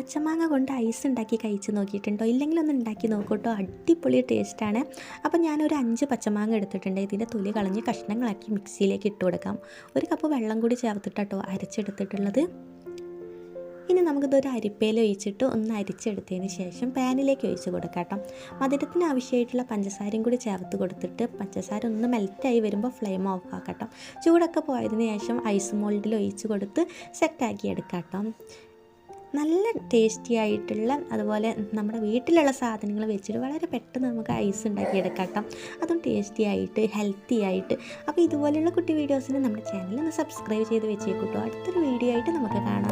പച്ചമാങ്ങ കൊണ്ട് ഐസ് ഉണ്ടാക്കി കഴിച്ച് നോക്കിയിട്ടുണ്ടോ? ഇല്ലെങ്കിൽ ഒന്ന് ഉണ്ടാക്കി നോക്കൂട്ടോ. അടിപൊളി ടേസ്റ്റാണ്. അപ്പോൾ ഞാനൊരു അഞ്ച് പച്ചമാങ്ങ എടുത്തിട്ടുണ്ട്. ഇതിന്റെ തൊലി കളഞ്ഞ് കഷ്ണങ്ങളാക്കി മിക്സിയിലേക്ക് ഇട്ട് കൊടുക്കാം. ഒരു കപ്പ് വെള്ളം കൂടി ചേർത്തിട്ടോ അരച്ചെടുത്തിട്ടുള്ളത്. ഇനി നമുക്കിതൊരു അരിപ്പയിൽ ഒഴിച്ചിട്ട് ഒന്ന് അരിച്ചെടുത്തതിന് ശേഷം പാനിലേക്ക് ഒഴിച്ച് കൊടുക്കാം കേട്ടോ മധുരത്തിന് ആവശ്യമായിട്ടുള്ള പഞ്ചസാരയും കൂടി ചേർത്ത് കൊടുത്തിട്ട് പഞ്ചസാര ഒന്ന് മെൽറ്റായി വരുമ്പോൾ ഫ്ലെയിം ഓഫ് ആക്കട്ടോ. ചൂടൊക്കെ പോയതിന് ശേഷം ഐസ് മോൾഡിൽ ഒഴിച്ച് കൊടുത്ത് സെറ്റാക്കി എടുക്കാം കേട്ടോ നല്ല ടേസ്റ്റി ആയിട്ടുള്ള അതുപോലെ നമ്മുടെ വീട്ടിലുള്ള സാധനങ്ങൾ വെച്ചിട്ട് വളരെ പെട്ടെന്ന് നമുക്ക് ഐസ് ഉണ്ടാക്കിയെടുക്കാം കേട്ടോ. അതും ടേസ്റ്റി ആയിട്ട് ഹെൽത്തി ആയിട്ട്. അപ്പോൾ ഇതുപോലെയുള്ള കുട്ടി വീഡിയോസിന് നമ്മുടെ ചാനൽ ഒന്ന് സബ്സ്ക്രൈബ് ചെയ്ത് വെച്ചേക്കൂട്ടോ അടുത്തൊരു വീഡിയോ ആയിട്ട് നമുക്ക് കാണാം.